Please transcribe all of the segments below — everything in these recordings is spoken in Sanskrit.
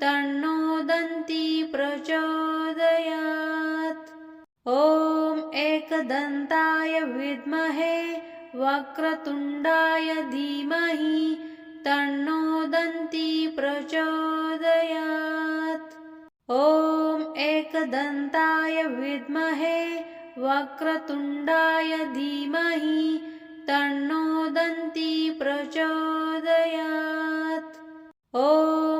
तन्नो दन्ती प्रचोदयात्। ॐ एकदन्ताय विद्महे वक्रतुण्डाय धीमहि तन्नो दन्ती प्रचोदयात्। ॐ एकदन्ताय विद्महे वक्रतुण्डाय धीमहि तन्नो दन्ती प्रचोदयात्। ॐ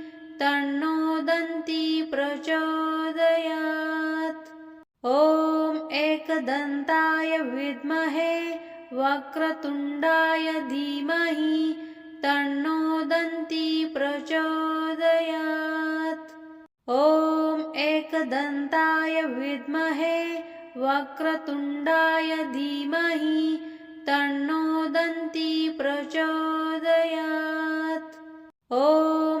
तन्नो दन्ती प्रचोदयात्। ॐ एकदन्ताय विद्महे वक्रतुण्डाय धीमहि तन्नो दन्ती प्रचोदयात्। ॐ एकदन्ताय विद्महे वक्रतुण्डाय धीमहि तन्नो दन्ती प्रचोदयात्। ॐ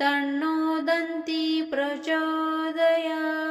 तन्नो दन्ती प्रचोदयात्